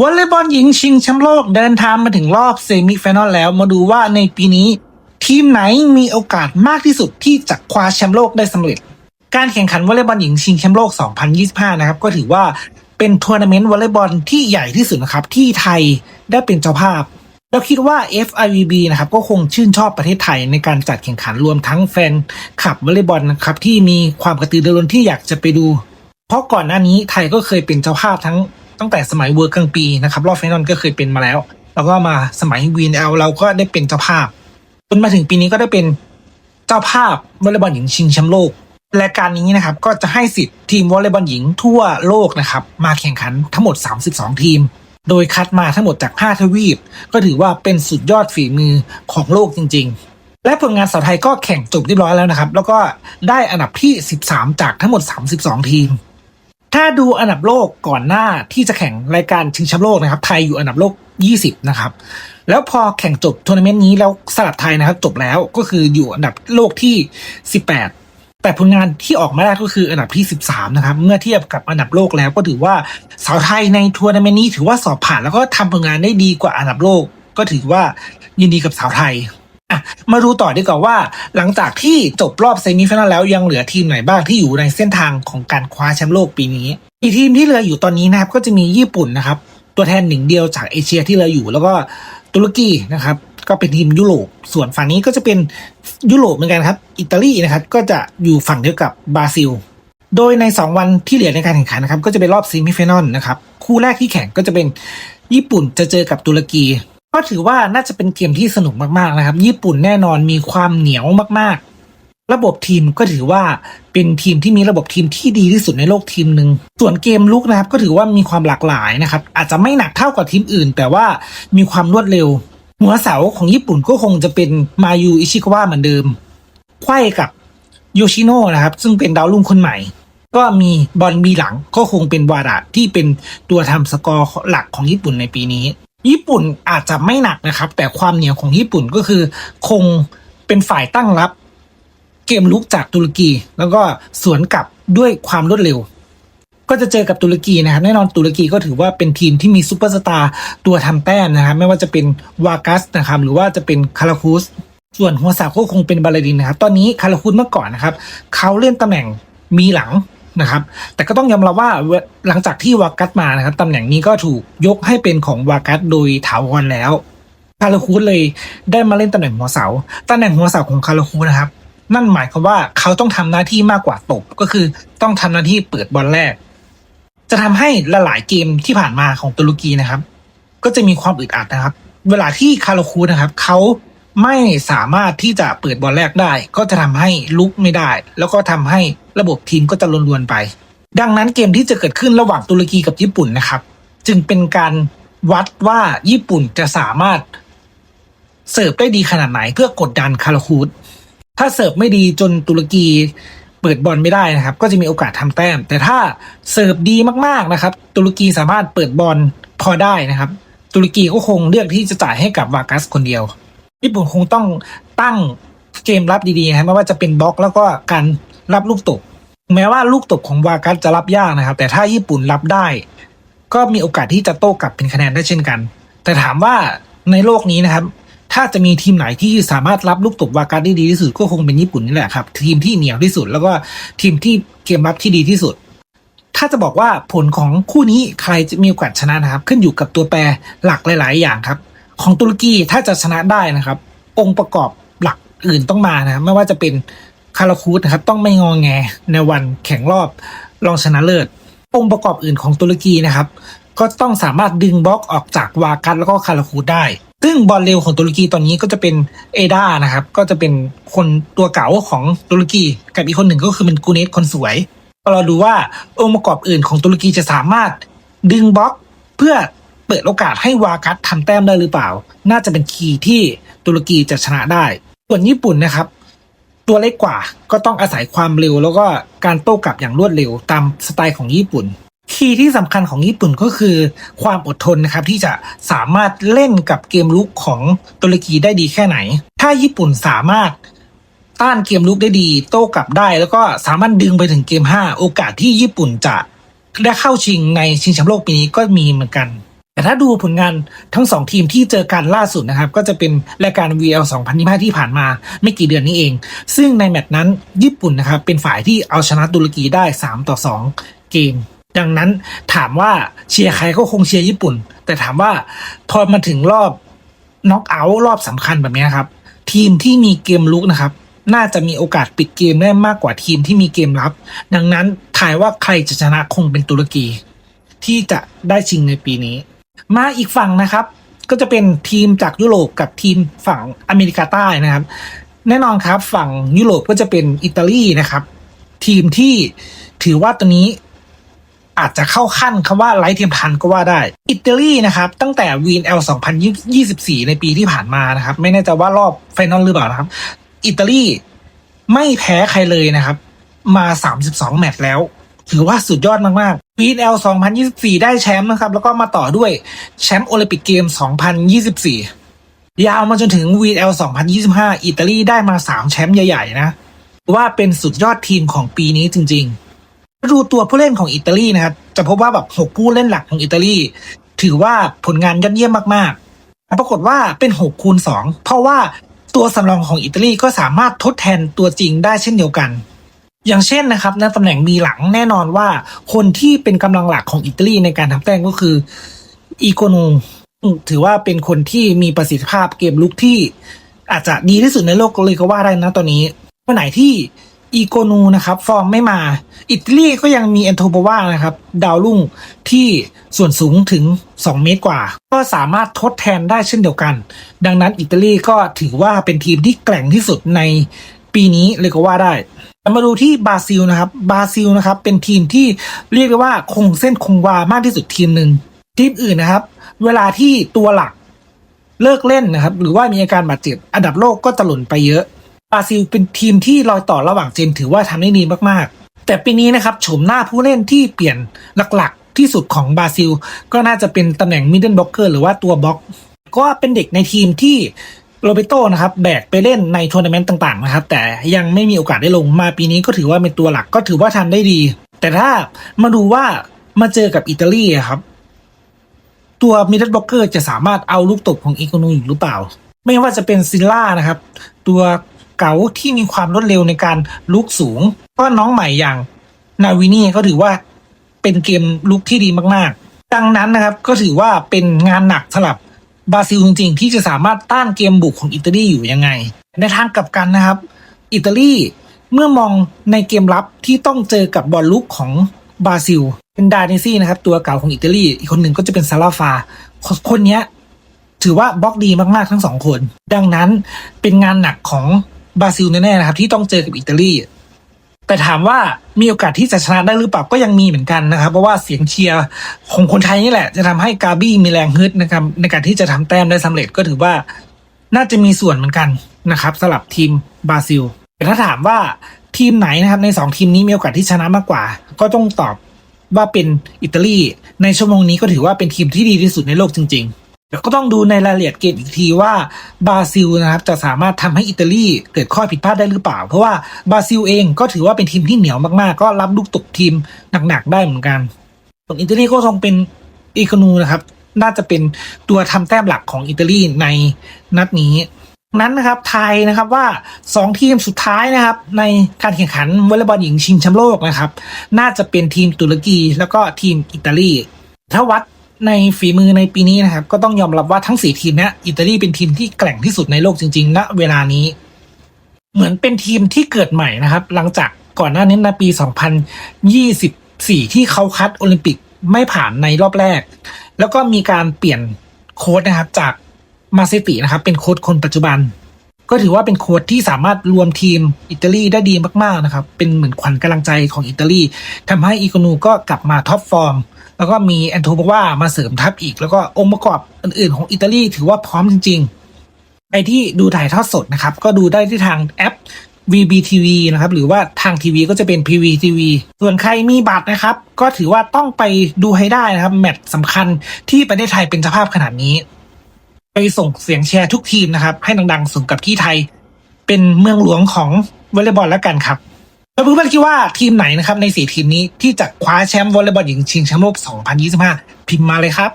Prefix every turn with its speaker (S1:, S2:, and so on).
S1: วอลเลย์บอลหญิงชิงแชมป์โลกเดินทางมาถึงรอบเซมิไฟแนลแล้วมาดูว่าในปีนี้ ทีมไหนมีโอกาสมากที่สุดที่จะคว้าแชมป์โลกได้สำเร็จ การแข่งขันวอลเลย์บอลหญิงชิงแชมป์โลก 2025 นะครับ ก็ถือว่าเป็นทัวร์นาเมนต์วอลเลย์บอลที่ใหญ่ที่สุดนะครับ ที่ไทยได้เป็นเจ้าภาพแล้วคิดว่า FIVB นะครับก็คงชื่นชอบประเทศไทยในการจัดแข่งขันรวมทั้งแฟนคลับวอลเลย์บอลนะครับที่มีความกระตือรือร้นที่อยากจะไปดู เพราะก่อนหน้านี้ไทยก็เคยเป็นเจ้าภาพทั้ง ตั้งแต่สมัยเวิร์กกลางปีนะครับรอบไฟนอลก็เคยเป็นมาแล้ว แล้วก็มาสมัย VNL เราก็ได้เป็นเจ้าภาพจนมาถึงปีนี้ก็ได้เป็นเจ้าภาพวอลเลย์บอลหญิงชิงแชมป์โลกรายการนี้นะครับก็จะให้สิทธิ์ทีมวอลเลย์บอลหญิงทั่วโลกนะครับมาแข่งขันทั้งหมด 32 ทีม โดยคัดมาทั้งหมดจาก 5 ทวีป ก็ถือว่าเป็นสุดยอดฝีมือของโลกจริง ๆ และผลงานสาวไทยก็แข่งจบเรียบร้อยแล้วนะครับ แล้วก็ได้อันดับที่ 13 จากทั้งหมด 32 ทีม ถ้าดูอันดับโลกก่อนหน้าที่จะแข่งรายการชิงแชมป์โลกนะครับ ไทยอยู่อันดับโลก 20 นะครับ แล้วพอแข่งจบทัวร์นาเมนต์นี้แล้วสลับไทยนะครับ จบแล้วก็คืออยู่อันดับโลกที่ 18แต่ผลงานที่ออกมาได้ก็คืออันดับที่ 13 นะครับ เมื่อเทียบกับอันดับโลกแล้วก็ถือว่าสาวไทยในทัวร์นาเมนต์นี้ถือว่าสอบผ่านแล้วก็ทำผลงานได้ดีกว่าอันดับโลก ก็ถือว่ายินดีกับสาวไทย มาดูต่อดีกว่าว่า หลังจากที่จบรอบเซมิไฟแนลแล้วยังเหลือทีมไหนบ้างที่อยู่ในเส้นทางของการคว้าแชมป์โลกปีนี้ อีกทีมที่เหลืออยู่ตอนนี้นะครับก็จะมีญี่ปุ่นนะครับ ตัวแทนหนึ่งเดียวจากเอเชียที่เหลืออยู่ แล้วก็ตุรกีนะครับก็เป็นทีมยุโรป ส่วนฝั่งนี้ก็จะเป็นยุโรปเหมือนกันครับ อิตาลีนะครับก็จะอยู่ฝั่งเดียวกับบราซิล โดยใน 2 วันที่เหลือในการแข่งขันนะครับก็จะเป็นรอบเซมิไฟแนลนะครับ คู่แรกที่แข่งก็จะเป็นญี่ปุ่นจะเจอกับตุรกี ก็ถือว่าน่าจะเป็นเกมที่สนุกมากๆนะครับ ญี่ปุ่นแน่นอนมีความเหนียวมากๆ ระบบทีมก็ถือว่าเป็นทีมที่มีระบบทีมที่ดีที่สุดในโลกทีมหนึ่งส่วนเกมลุกนะครับ ก็ถือว่ามีความหลากหลายนะครับ อาจจะไม่หนักเท่ากับทีมอื่น แต่ว่ามีความรวดเร็ว หัวเสาของญี่ปุ่นก็คงจะเป็นมายูอิชิกาวะเหมือนเดิมไขว้กับโยชิโนะนะครับ ซึ่งเป็นดาวรุ่งคนใหม่ ก็มีบอลบีหลังก็คงเป็นวาดะที่เป็นตัวทำสกอร์หลักของญี่ปุ่นในปีนี้ ญี่ปุ่นอาจจะไม่หนักนะครับ แต่ความเหนียวของญี่ปุ่นก็คือ คงเป็นฝ่ายตั้งรับ เกมลุกจากตุรกี แล้วก็สวนกลับด้วยความรวดเร็ว ก็จะเจอกับตุรกีนะครับ แน่นอนตุรกีก็ถือว่าเป็นทีมที่มีซูเปอร์สตาร์ตัวทำแต้มนะครับ ไม่ว่าจะเป็นวากัสนะครับ หรือว่าจะเป็นคาราคูสส่วนหัวสาวก็คงเป็นบาลาดินนะครับ ตอนนี้คาราคูสเมื่อก่อนนะครับเขาเล่นตำแหน่งมีหลัง นะครับ แต่ก็ต้องยอมรับว่าหลังจากที่วากัสมานะครับตำแหน่งนี้ก็ถูกยกให้เป็นของวากัสโดยถาวรแล้วคาราคูสเลยได้มาเล่นตำแหน่งหัวเสาตำแหน่งหัวเสาของคาราคูสนะครับ นั่นหมายความว่าเขาต้องทำหน้าที่มากกว่าตบก็คือต้องทำหน้าที่เปิดบอลแรก จะทำให้ลหลายเกมที่ผ่านมาของตุรกีนะครับ ก็จะมีความอึดอัดนะครับ เวลาที่คาราคูสนะครับเขา ไม่สามารถที่จะเปิดบอลแรกได้ ก็จะทำให้ลุกไม่ได้ แล้วก็ทำให้ระบบทีมก็จะลวนๆไป ดังนั้นเกมที่จะเกิดขึ้นระหว่างตุรกีกับญี่ปุ่นนะครับ จึงเป็นการวัดว่าญี่ปุ่นจะสามารถเสิร์ฟได้ดีขนาดไหนเพื่อกดดันคาราคูดถ้าเสิร์ฟไม่ดีจนตุรกีเปิดบอลไม่ได้นะครับ ก็จะมีโอกาสทำแต้ม แต่ถ้าเสิร์ฟดีมากๆนะครับ ตุรกีสามารถเปิดบอลพอได้นะครับ ตุรกีก็คงเลือกที่จะจ่ายให้กับวากัสคนเดียว ญี่ปุ่นคงต้องตั้งเกมรับดีๆนะครับไม่ว่าจะเป็นบล็อกแล้วก็การรับลูกตบแม้ว่าลูกตบของวากัสจะรับยากนะครับ แต่ถ้าญี่ปุ่นรับได้ ก็มีโอกาสที่จะโต้กลับเป็นคะแนนได้เช่นกัน แต่ถามว่าในโลกนี้นะครับ ถ้าจะมีทีมไหนที่สามารถรับลูกตบวากัสได้ดีที่สุดก็คงเป็นญี่ปุ่นนี่แหละครับทีมที่เหนียวที่สุด แล้วก็ทีมที่เกมรับที่ดีที่สุด ถ้าจะบอกว่าผลของคู่นี้ใครจะมีโอกาสชนะนะครับ ขึ้นอยู่กับตัวแปรหลักหลาย ๆ อย่างครับ ของตุรกีถ้าจะชนะได้นะครับ องค์ประกอบหลักอื่นต้องมานะไม่ว่าจะเป็นคาราคูดนะครับต้องไม่งองแงในวันแข่งรอบรองชนะเลิศ องค์ประกอบอื่นของตุรกีนะครับ ก็ต้องสามารถดึงบล็อกออกจากวากัสแล้วก็คาราคูดได้ ซึ่งบอลเร็วของตุรกีตอนนี้ก็จะเป็นเอดานะครับ ก็จะเป็นคนตัวเก่าของตุรกี กับอีกคนหนึ่งก็คือเป็นกูเนสคนสวยเราดูว่าองค์ประกอบอื่นของตุรกีจะสามารถดึงบล็อกเพื่อ เปิดโอกาสให้วากัสทำแต้มได้หรือเปล่า น่าจะเป็นคีย์ที่ตุรกีจะชนะได้ ส่วนญี่ปุ่นนะครับ ตัวเล็กกว่าก็ต้องอาศัยความเร็ว แล้วก็การโต้กลับอย่างรวดเร็วตามสไตล์ของญี่ปุ่น คีย์ที่สำคัญของญี่ปุ่นก็คือความอดทนนะครับที่จะสามารถเล่นกับเกมลุกของตุรกีได้ดีแค่ไหน ถ้าญี่ปุ่นสามารถต้านเกมลุกได้ดี โต้กลับได้ แล้วก็สามารถดึงไปถึงเกม 5 โอกาสที่ญี่ปุ่นจะได้เข้าชิงในชิงแชมป์โลกปีนี้ก็มีเหมือนกัน แต่ถ้าดูผลงานทั้งสองทีมที่เจอกันล่าสุดนะครับ ก็จะเป็นรายการ VL 2025 ที่ผ่านมาไม่กี่เดือนนี้เอง ซึ่งในแมตช์นั้นญี่ปุ่นนะครับ เป็นฝ่ายที่เอาชนะตุรกีได้ 3 ต่อ 2 เกม ดังนั้นถามว่าเชียร์ใครก็คงเชียร์ญี่ปุ่น แต่ถามว่าพอมาถึงรอบน็อกเอาท์รอบสำคัญแบบนี้ครับ ทีมที่มีเกมลุกนะครับ น่าจะมีโอกาสปิดเกมได้มากกว่าทีมที่มีเกมรับ ดังนั้นถ่ายว่าใครจะชนะคงเป็นตุรกี ที่จะได้ชิงในปีนี้ มาอีกฝั่งนะครับ ก็จะเป็นทีมจากยุโรปกับทีมฝั่งอเมริกาใต้นะครับ แน่นอนครับฝั่งยุโรปก็จะเป็นอิตาลีนะครับ ทีมที่ถือว่าตัวนี้อาจจะเข้าขั้นคำว่าไร้เทียมทันก็ว่าได้ อิตาลีนะครับ ตั้งแต่วีนเอล2024 ในปีที่ผ่านมานะครับ ไม่แน่ใจว่ารอบไฟนอลหรือเปล่านะครับ อิตาลีไม่แพ้ใครเลยนะครับ มา 32 แมตช์แล้ว ถือว่าสุดยอดมาก ๆ VNL 2024 ได้แชมป์นะครับ แล้วก็มาต่อด้วยแชมป์โอลิมปิกเกม 2024 ยาวมาจนถึง VL 2025 อิตาลีได้มา 3 แชมป์ใหญ่ ๆ นะ ว่าเป็นสุดยอดทีมของปีนี้จริงๆดูตัวผู้เล่นของอิตาลีนะครับจะพบว่าแบบ6ผู้เล่นหลักของอิตาลี ถือว่าผลงานยอดเยี่ยมมากๆ ปรากฏว่าเป็น 6 คูณ 2 เพราะว่าตัวสำรองของอิตาลีก็สามารถทดแทนตัวจริงได้เช่นเดียวกัน อย่างเช่นนะครับในตำแหน่งมีหลังแน่นอนว่า คนที่เป็นกำลังหลักของอิตาลีในการทำแต้มก็คืออีโกนูถือว่าเป็นคนที่มีประสิทธิภาพเกมลุกที่อาจจะดีที่สุดในโลกเลยก็ว่าได้นะตอนนี้วันไหนที่อีโกนูนะครับ ฟอร์มไม่มา อิตาลีก็ยังมีแอนโทโบวานะครับ ดาวรุ่งที่ส่วนสูงถึง 2 เมตรกว่า ก็สามารถทดแทนได้เช่นเดียวกัน ดังนั้นอิตาลีก็ถือว่าเป็นทีมที่แกร่งที่สุดในปีนี้เลยก็ว่าได้ มาดูที่บราซิลนะครับบราซิลนะครับ เป็นทีมที่เรียกได้ว่าคงเส้นคงวามากที่สุดทีมหนึ่งทีมอื่นนะครับ เวลาที่ตัวหลักเลิกเล่นนะครับ หรือว่ามีอาการบาดเจ็บอันดับโลกก็จะหล่นไปเยอะบราซิลเป็นทีมที่รอยต่อระหว่างเจนถือว่าทำได้ดีมากๆ แต่ปีนี้นะครับโฉมหน้าผู้เล่นที่เปลี่ยนหลักๆ ที่สุดของบราซิล ก็น่าจะเป็นตำแหน่งมิดเดิลบล็อกเกอร์หรือว่าตัวบล็อก ก็เป็นเด็กในทีมที่ โรเบโตนะครับแบกไปเล่นในทัวร์นาเมนต์ต่างๆนะครับแต่ยังไม่มีโอกาสได้ลงมาปีนี้ก็ถือว่าเป็นตัวหลักก็ถือว่าทำได้ดี แต่ถ้ามาดูว่ามาเจอกับอิตาลีครับ ตัวมิดเดิลบล็อกเกอร์จะสามารถเอาลูกตบของอีโกนูอยู่หรือเปล่า ไม่ว่าจะเป็นซิลล่านะครับ ตัวเก๋าที่มีความรวดเร็วในการลุกสูง ก็น้องใหม่อย่างนาวินี่ก็ถือว่าเป็นเกมลุกที่ดีมากๆ ดังนั้นนะครับก็ถือว่าเป็นงานหนักสำหรับ บราซิลจริงๆ ที่จะสามารถต้านเกมบุกของอิตาลีอยู่ยังไง ในทางกลับกันนะครับ อิตาลีเมื่อมองในเกมรับที่ต้องเจอกับบอลลุกของบราซิล เป็นดาเนซี่นะครับ ตัวเก่าของอิตาลีอีกคนหนึ่งก็จะเป็นซาลาฟา คนนี้ถือว่าบล็อกดีมากๆทั้งสองคน ดังนั้นเป็นงานหนักของบราซิลแน่ๆนะครับ ที่ต้องเจอกับอิตาลี แต่ถามว่ามีโอกาสที่จะชนะได้หรือเปล่าก็ยังมีเหมือนกันนะครับ เพราะว่าเสียงเชียร์ของคนไทยนี่แหละ จะทำให้กาบี้มีแรงฮึดนะครับในการที่จะทำแต้มได้สำเร็จก็ถือว่าน่าจะมีส่วนเหมือนกันนะครับสำหรับทีมบราซิลแต่ถ้าถามว่าทีมไหนนะครับในสองทีมนี้มีโอกาสที่ชนะมากกว่า ก็ต้องตอบว่าเป็นอิตาลีในชั่วโมงนี้ก็ถือว่าเป็นทีมที่ดีที่สุดในโลกจริง ๆ แต่ก็ต้องดูในรายละเอียดเกมอีกทีว่าบราซิลนะครับจะสามารถทำให้อิตาลีเกิดข้อผิดพลาดได้หรือเปล่า เพราะว่าบราซิลเองก็ถือว่าเป็นทีมที่เหนียวมากๆ ก็รับลูกตกทีมหนักๆได้เหมือนกันส่วนอิตาลีก็คงเป็นอีโคนูนะครับ น่าจะเป็นตัวทำแต้มหลักของอิตาลีในนัดนี้นั้นนะครับไทยนะครับว่า 2 ทีมสุดท้ายนะครับ ในการแข่งขันวอลเลย์บอลหญิงชิงแชมป์โลกนะครับ น่าจะเป็นทีมตุรกีแล้วก็ทีมอิตาลีถ้าวัด ในฝีมือในปีนี้นะครับ ก็ต้องยอมรับว่าทั้ง 4 ทีมเนี้ยอิตาลีเป็นทีมที่แกร่งที่สุดในโลกจริงๆณเวลานี้ เหมือนเป็นทีมที่เกิดใหม่นะครับ หลังจากก่อนหน้านี้ในปี 2024 ที่เขาคัดโอลิมปิกไม่ผ่านในรอบแรก แล้วก็มีการเปลี่ยนโค้ดนะครับ จากมาเซตินะครับ เป็นโค้ดคนปัจจุบัน ก็ถือว่าเป็นโค้ดที่สามารถรวมทีมอิตาลีได้ดีมากๆนะครับ เป็นเหมือนขวัญกำลังใจของอิตาลีทำให้อีโกนูก็กลับมาท็อปฟอร์ม แล้วก็มีแอนโทโบวามาเสริมทัพอีก แล้วก็องค์ประกอบอื่นๆของอิตาลีถือว่าพร้อมจริงๆใครที่ดูถ่ายทอดสดนะครับ ก็ดูได้ที่ทางแอป VBTV นะครับ หรือว่าทางทีวีก็จะเป็น PVTV ส่วนใครมีบัตรนะครับ ก็ถือว่าต้องไปดูให้ได้นะครับ แมตช์สำคัญที่ประเทศไทยเป็นเจ้าภาพขนาดนี้ ไปส่งเสียงแชร์ทุกทีมนะครับ ให้ดังๆสมกับที่ไทย เป็นเมืองหลวงของวอลเลย์บอลแล้วกันครับ แล้วเพื่อนๆคิดว่าทีมไหนนะครับในสีทีมนี้ที่จะคว้าแชมป์วอลเลย์บอลหญิงชิงแชมป์โลก 2025 พิมพ์มาเลยครับ